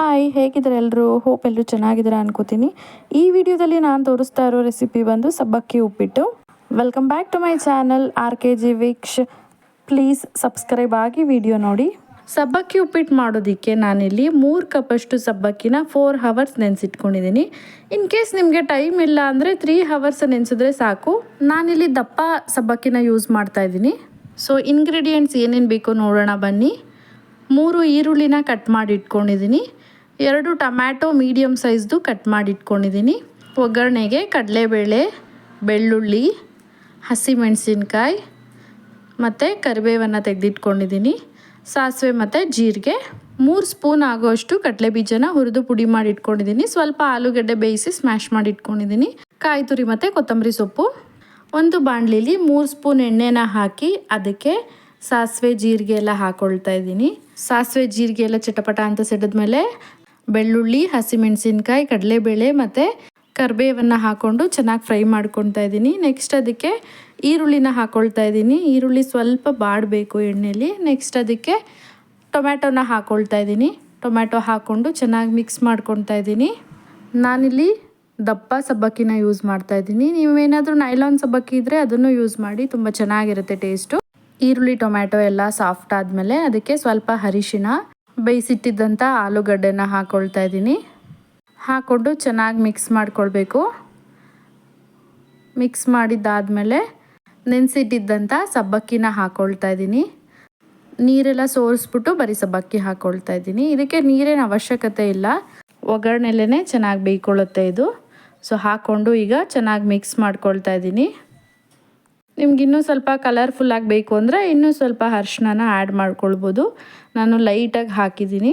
Hi, ಹೇಗಿದ್ದಾರೆ ಎಲ್ಲರೂ hope ಎಲ್ಲರೂ ಚೆನ್ನಾಗಿದ್ದೀರಾ ಅನ್ಕೋತೀನಿ. ಈ ವಿಡಿಯೋದಲ್ಲಿ ನಾನು ತೋರಿಸ್ತಾ ಇರೋ ರೆಸಿಪಿ ಬಂದು ಸಬ್ಬಕ್ಕಿ ಉಪ್ಪಿಟ್ಟು. Welcome back to my channel R K G ವೀಕ್ಷ please subscribe ಆಗಿ ವಿಡಿಯೋ ನೋಡಿ. ಸಬ್ಬಕ್ಕಿ ಉಪ್ಪಿಟ್ಟು ಮಾಡೋದಕ್ಕೆ ನಾನಿಲ್ಲಿ ಮೂರು ಕಪ್ಪಷ್ಟು ಸಬ್ಬಕ್ಕಿನ ಫೋರ್ ಹವರ್ಸ್ ನೆನೆಸಿಟ್ಕೊಂಡಿದ್ದೀನಿ. ಇನ್ ಕೇಸ್ ನಿಮಗೆ ಟೈಮ್ ಇಲ್ಲ ಅಂದರೆ ತ್ರೀ ಹವರ್ಸ್ ನೆನೆಸಿದ್ರೆ ಸಾಕು. ನಾನಿಲ್ಲಿ ದಪ್ಪ ಸಬ್ಬಕ್ಕಿನ ಯೂಸ್ ಮಾಡ್ತಾ ಇದ್ದೀನಿ. ಸೊ ಇಂಗ್ರೀಡಿಯೆಂಟ್ಸ್ ಏನೇನು ಬೇಕೋ ನೋಡೋಣ ಬನ್ನಿ. ಮೂರು ಈರುಳ್ಳಿನ ಕಟ್ ಮಾಡಿ ಇಟ್ಕೊಂಡಿದ್ದೀನಿ. ಎರಡು ಟಮ್ಯಾಟೊ ಮೀಡಿಯಮ್ ಸೈಜ್ದು ಕಟ್ ಮಾಡಿಟ್ಕೊಂಡಿದ್ದೀನಿ. ಒಗ್ಗರಣೆಗೆ ಕಡಲೆಬೇಳೆ, ಬೆಳ್ಳುಳ್ಳಿ, ಹಸಿಮೆಣಸಿನ್ಕಾಯಿ ಮತ್ತು ಕರಿಬೇವನ್ನು ತೆಗೆದಿಟ್ಕೊಂಡಿದ್ದೀನಿ. ಸಾಸಿವೆ ಮತ್ತು ಜೀರಿಗೆ. ಮೂರು ಸ್ಪೂನ್ ಆಗೋಷ್ಟು ಕಡಲೆ ಬೀಜನ ಹುರಿದು ಪುಡಿ ಮಾಡಿ ಇಟ್ಕೊಂಡಿದ್ದೀನಿ ಸ್ವಲ್ಪ ಆಲೂಗಡ್ಡೆ ಬೇಯಿಸಿ ಸ್ಮ್ಯಾಶ್ ಮಾಡಿ ಇಟ್ಕೊಂಡಿದ್ದೀನಿ ಕಾಯಿ ತುರಿ ಮತ್ತು ಕೊತ್ತಂಬರಿ ಸೊಪ್ಪು. ಒಂದು ಬಾಣಲಿಲಿ ಮೂರು ಸ್ಪೂನ್ ಎಣ್ಣೆನ ಹಾಕಿ ಅದಕ್ಕೆ ಸಾಸಿವೆ ಜೀರಿಗೆ ಎಲ್ಲ ಹಾಕ್ಕೊಳ್ತಾ ಇದ್ದೀನಿ. ಸಾಸಿವೆ ಜೀರಿಗೆ ಎಲ್ಲ ಚಟಪಟ ಅಂತ ಸಿಡಿದ್ಮೇಲೆ ಬೆಳ್ಳುಳ್ಳಿ, ಹಸಿಮೆಣಸಿನ್ಕಾಯಿ, ಕಡಲೆಬೇಳೆ ಮತ್ತು ಕರಿಬೇವನ್ನು ಹಾಕ್ಕೊಂಡು ಚೆನ್ನಾಗಿ ಫ್ರೈ ಮಾಡ್ಕೊತಾ ಇದ್ದೀನಿ. ನೆಕ್ಸ್ಟ್ ಅದಕ್ಕೆ ಈರುಳ್ಳಿನ ಹಾಕ್ಕೊಳ್ತಾ ಇದ್ದೀನಿ. ಈರುಳ್ಳಿ ಸ್ವಲ್ಪ ಬಾಡಬೇಕು ಎಣ್ಣೆಯಲ್ಲಿ ನೆಕ್ಸ್ಟ್ ಅದಕ್ಕೆ ಟೊಮ್ಯಾಟೊನ ಹಾಕ್ಕೊಳ್ತಾ ಇದ್ದೀನಿ. ಟೊಮ್ಯಾಟೊ ಹಾಕ್ಕೊಂಡು ಚೆನ್ನಾಗಿ ಮಿಕ್ಸ್ ಮಾಡ್ಕೊತಾ ಇದ್ದೀನಿ. ನಾನಿಲ್ಲಿ ದಪ್ಪ ಸಬ್ಬಕ್ಕಿನ ಯೂಸ್ ಮಾಡ್ತಾ ಇದ್ದೀನಿ. ನೀವೇನಾದರೂ ನೈಲಾನ್ ಸಬ್ಬಕ್ಕಿ ಇದ್ದರೆ ಅದನ್ನು ಯೂಸ್ ಮಾಡಿ ತುಂಬ ಚೆನ್ನಾಗಿರುತ್ತೆ ಟೇಸ್ಟು ಈರುಳ್ಳಿ, ಟೊಮ್ಯಾಟೊ ಎಲ್ಲ ಸಾಫ್ಟ್ ಆದಮೇಲೆ ಅದಕ್ಕೆ ಸ್ವಲ್ಪ ಅರಿಶಿನ ಬೇಯಿಸಿಟ್ಟಿದ್ದಂಥ ಆಲೂಗಡ್ಡೆನ ಹಾಕ್ಕೊಳ್ತಾ ಇದ್ದೀನಿ. ಹಾಕ್ಕೊಂಡು ಚೆನ್ನಾಗಿ ಮಿಕ್ಸ್ ಮಾಡಿಕೊಳ್ಬೇಕು. ಮಿಕ್ಸ್ ಮಾಡಿದ್ದಾದಮೇಲೆ ನೆನೆಸಿಟ್ಟಿದ್ದಂಥ ಸಬ್ಬಕ್ಕಿನ ಹಾಕ್ಕೊಳ್ತಾ ಇದ್ದೀನಿ. ನೀರೆಲ್ಲ ಸೋರಿಸ್ಬಿಟ್ಟು ಬರೀ ಸಬ್ಬಕ್ಕಿ ಹಾಕ್ಕೊಳ್ತಾ ಇದ್ದೀನಿ. ಇದಕ್ಕೆ ನೀರೇನು ಅವಶ್ಯಕತೆ ಇಲ್ಲ. ಒಗ್ಗರಣೆಲೇ ಚೆನ್ನಾಗಿ ಬೇಯ್ಕೊಳ್ಳುತ್ತೆ ಇದು. ಸೊ ಹಾಕ್ಕೊಂಡು ಈಗ ಚೆನ್ನಾಗಿ ಮಿಕ್ಸ್ ಮಾಡ್ಕೊಳ್ತಾ ಇದ್ದೀನಿ. ನಿಮ್ಗೆ ಇನ್ನೂ ಸ್ವಲ್ಪ ಕಲರ್ಫುಲ್ಲಾಗಿ ಬೇಕು ಅಂದರೆ ಇನ್ನೂ ಸ್ವಲ್ಪ ಅರ್ಶಿನ ಆ್ಯಡ್ ಮಾಡ್ಕೊಳ್ಬೋದು. ನಾನು ಲೈಟಾಗಿ ಹಾಕಿದ್ದೀನಿ.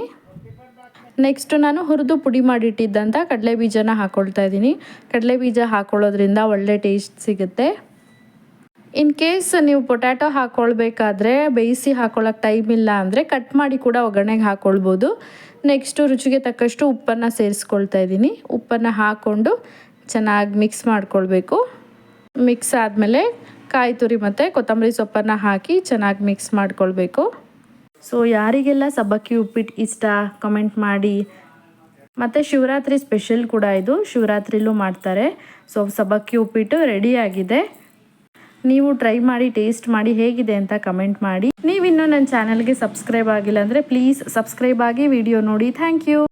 ನೆಕ್ಸ್ಟು ನಾನು ಹುರಿದು ಪುಡಿ ಮಾಡಿಟ್ಟಿದ್ದಂಥ ಕಡಲೆ ಬೀಜನ ಹಾಕ್ಕೊಳ್ತಾ ಇದ್ದೀನಿ. ಕಡಲೆ ಬೀಜ ಹಾಕ್ಕೊಳ್ಳೋದ್ರಿಂದ ಒಳ್ಳೆ ಟೇಸ್ಟ್ ಸಿಗುತ್ತೆ. ಇನ್ ಕೇಸ್ ನೀವು ಪೊಟ್ಯಾಟೊ ಹಾಕ್ಕೊಳ್ಬೇಕಾದ್ರೆ ಬೇಯಿಸಿ ಹಾಕ್ಕೊಳ್ಳೋಕೆ ಟೈಮ್ ಇಲ್ಲ ಅಂದರೆ ಕಟ್ ಮಾಡಿ ಕೂಡ ಒಗ್ಗರಣೆಗೆ ಹಾಕ್ಕೊಳ್ಬೋದು ನೆಕ್ಸ್ಟು ರುಚಿಗೆ ತಕ್ಕಷ್ಟು ಉಪ್ಪನ್ನು ಸೇರಿಸ್ಕೊಳ್ತಾ ಇದ್ದೀನಿ. ಉಪ್ಪನ್ನು ಹಾಕ್ಕೊಂಡು ಚೆನ್ನಾಗಿ ಮಿಕ್ಸ್ ಮಾಡ್ಕೊಳ್ಬೇಕು. ಮಿಕ್ಸ್ ಆದಮೇಲೆ ಕಾಯಿ ತುರಿ ಮತ್ತು ಕೊತ್ತಂಬರಿ ಸೊಪ್ಪನ್ನು ಹಾಕಿ ಚೆನ್ನಾಗಿ ಮಿಕ್ಸ್ ಮಾಡ್ಕೊಳ್ಬೇಕು. ಸೊ ಯಾರಿಗೆಲ್ಲ ಸಬ್ಬಕ್ಕಿ ಉಪ್ಪಿಟ್ಟು ಇಷ್ಟ ಕಮೆಂಟ್ ಮಾಡಿ. ಮತ್ತು ಶಿವರಾತ್ರಿ ಸ್ಪೆಷಲ್ ಕೂಡ ಇದು. ಶಿವರಾತ್ರಿಲೂ ಮಾಡ್ತಾರೆ. ಸೊ ಸಬ್ಬಕ್ಕಿ ಉಪ್ಪಿಟ್ಟು ರೆಡಿಯಾಗಿದೆ ನೀವು ಟ್ರೈ ಮಾಡಿ ಟೇಸ್ಟ್ ಮಾಡಿ ಹೇಗಿದೆ ಅಂತ ಕಮೆಂಟ್ ಮಾಡಿ. ನೀವಿನ್ನೂ ನನ್ನ ಚಾನಲ್ಗೆ ಸಬ್ಸ್ಕ್ರೈಬ್ ಆಗಿಲ್ಲ ಅಂದರೆ ಪ್ಲೀಸ್ ಸಬ್ಸ್ಕ್ರೈಬ್ ಆಗಿ ವಿಡಿಯೋ ನೋಡಿ. Thank you